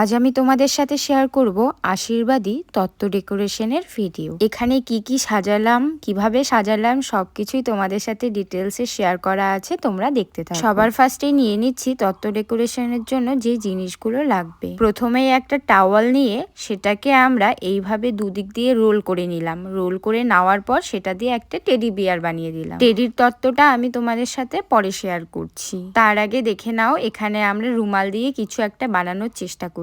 আজ আমি তোমাদের সাথে শেয়ার করব আশীর্বাদী তত্ত্ব ডেকোরেশনের ভিডিও এখানে কি কি সাজালাম, কীভাবে সাজালাম, সবকিছুই তোমাদের সাথে ডিটেলসে শেয়ার করা আছে, তোমরা দেখতে থাকো। সবার ফার্স্টে নিয়ে নিচ্ছি তত্ত্ব ডেকোরেশনের জন্য যে জিনিসগুলো লাগবে। প্রথমেই একটা টাওয়াল নিয়ে সেটাকে আমরা এইভাবে দুদিক দিয়ে রোল করে নিলাম। রোল করে নেওয়ার পর সেটা দিয়ে একটা টেডি বিয়ার বানিয়ে দিলাম। টেডির তত্ত্বটা আমি তোমাদের সাথে পরে শেয়ার করছি। তার আগে দেখে নাও, এখানে আমরা রুমাল দিয়ে কিছু একটা বানানোর চেষ্টা করছি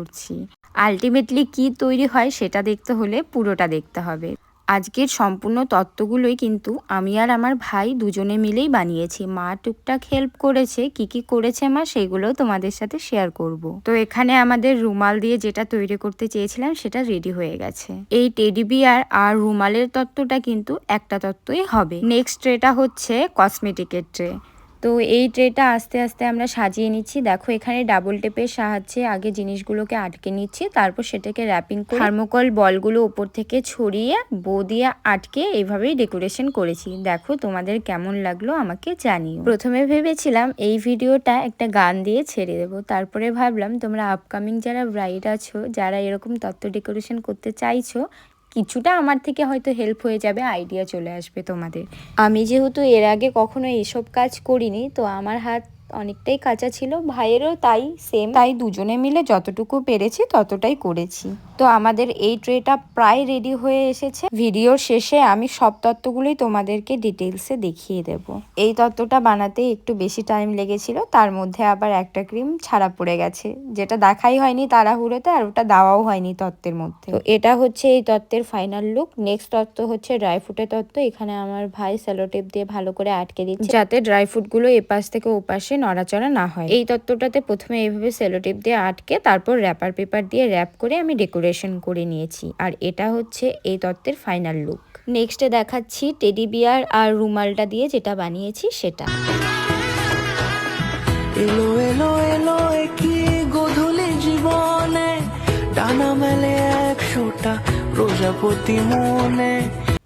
আলটিমেটলি কি তৈরি হয় সেটা দেখতে হলে পুরোটা দেখতে হবে। আজকের সম্পূর্ণ তত্ত্বগুলোই কিন্তু আমি আর আমার ভাই দুজনে মিলেই বানিয়েছি। মা টুকটাক হেল্প করেছে, কি কি করেছে মা সেগুলো তোমাদের সাথে শেয়ার করব। তো এখানে আমাদের রুমাল দিয়ে যেটা তৈরি করতে চেয়েছিলাম সেটা রেডি হয়ে গেছে। এই টেডি বিয়ার আর রুমালের তত্ত্বটা কিন্তু একটা তত্ত্বই হবে। নেক্সট ট্রেটা হচ্ছে কসমেটিকের ট্রে তো এই ট্রেটা আস্তে আস্তে আমরা সাজিয়ে নিচ্ছি। দেখো এখানে ডাবল টেপের সাহায্যে আগে জিনিসগুলোকে আটকে নিচ্ছি, তারপর সেটাকে র্যাপিং করে থার্মোকল বলগুলো উপর থেকে ছড়িয়ে বো দিয়ে আটকে এইভাবেই ডেকোরেশন করেছি। দেখো তোমাদের কেমন লাগল আমাকে জানিও। প্রথমে ভেবেছিলাম এই ভিডিওটা একটা গান দিয়ে ছেড়ে দেবো, তারপরে ভাবলাম তোমরা আপকামিং যারা ব্রাইড আছো, যারা এরকম তত্ত্ব ডেকোরেশন করতে চাইছো কিছুটা আমার থেকে হয়তো হেল্প হয়ে যাবে আইডিয়া চলে আসবে তোমাদের। আমি যেহেতু এর আগে কখনো এসব কাজ করিনি, তো আমার হাত অনেকটাই কাঁচা ছিল ভাইয়েরও তাই সেম তাই দুজনে মিলে যতটুকু পেরেছি ততটাই করেছি। তো আমাদের এই ট্রেটা প্রায় রেডি হয়ে এসেছে। ভিডিওর শেষে আমি সব তত্ত্বগুলোই তোমাদেরকে ডিটেলসে দেখিয়ে দেব। এই তত্ত্বটা বানাতে একটু বেশি টাইম লেগেছিল তার মধ্যে আবার একটা ক্রিম ছাড়া পড়ে গেছে যেটা দেখাই হয়নি তাড়াহুড়োতে আর ওটা দেওয়াও হয়নি তত্ত্বের মধ্যে। তো এটা হচ্ছে এই তত্ত্বের ফাইনাল লুক নেক্সট তত্ত্ব হচ্ছে ড্রাই ফ্রুটের তত্ত্ব। এখানে আমার ভাই স্যালোটেপ দিয়ে ভালো করে আটকে দিচ্ছে। যাতে ড্রাই ফ্রুটগুলো এপাশ থেকে ওপাশে নড়াচড়া না হয়। এই তত্ত্বটাতে প্রথমে এইভাবে সেলোটেপ দিয়ে আটকে, তারপর র্যাপার পেপার দিয়ে র্যাপ করে আমি ডেকোরেশন করে নিয়েছি। আর এটা হচ্ছে এই তত্ত্বের ফাইনাল লুক নেক্সটে দেখাচ্ছি টেডি বিয়ার আর রুমালটা দিয়ে যেটা বানিয়েছি সেটা। এলো এলো এলো কি গোধূলি জীবনে, ডানা মেলে একশোটা প্রজাপতি মনে।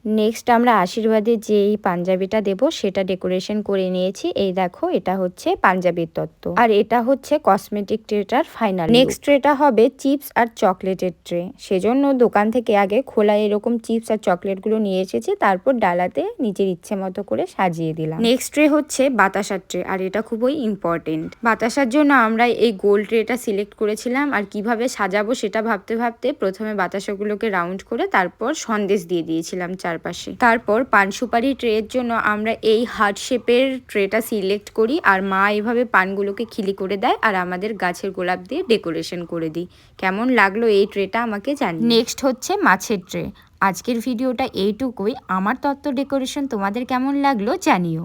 নেক্সট আমরা আশীর্বাদের যে এই পাঞ্জাবিটা দেব, সেটা ডেকোরেশন করে নিয়েছি। এই দেখো, এটা হচ্ছে পাঞ্জাবির তত্ত্ব। আর এটা হচ্ছে কসমেটিক ট্রেটার ফাইনাল নেক্সট ট্রেটা হবে চিপস আর চকলেটের ট্রে সেজন্য দোকান থেকে আগে খোলা এরকম চিপস আর চকলেটগুলো নিয়ে এসেছি, তারপর ডালাতে নিজের ইচ্ছে মতো করে সাজিয়ে দিলাম। নেক্সট ট্রে হচ্ছে বাতাসার ট্রে আর এটা খুবই ইম্পর্টেন্ট বাতাসার জন্য আমরা এই গোল ট্রেটা সিলেক্ট করেছিলাম, আর কীভাবে সাজাবো সেটা ভাবতে ভাবতে প্রথমে বাতাসাগুলোকে রাউন্ড করে তারপর সন্দেশ দিয়ে দিয়েছিলাম চারপাশে। তারপর পান সুপারি ট্রের জন্য আমরা এই হার্ট শেপের ট্রেটা সিলেক্ট করি আর মা এভাবে পানগুলোকে খিলি করে দেয় আর আমাদের গাছের গোলাপ দিয়ে ডেকোরেশন করে দিই। কেমন লাগল এই ট্রেটা আমাকে জানি নেক্সট হচ্ছে মাছের ট্রে। আজকের ভিডিওটা এইটুকুই। আমার তত্ত্ব ডেকোরেশন তোমাদের কেমন লাগল জানিও।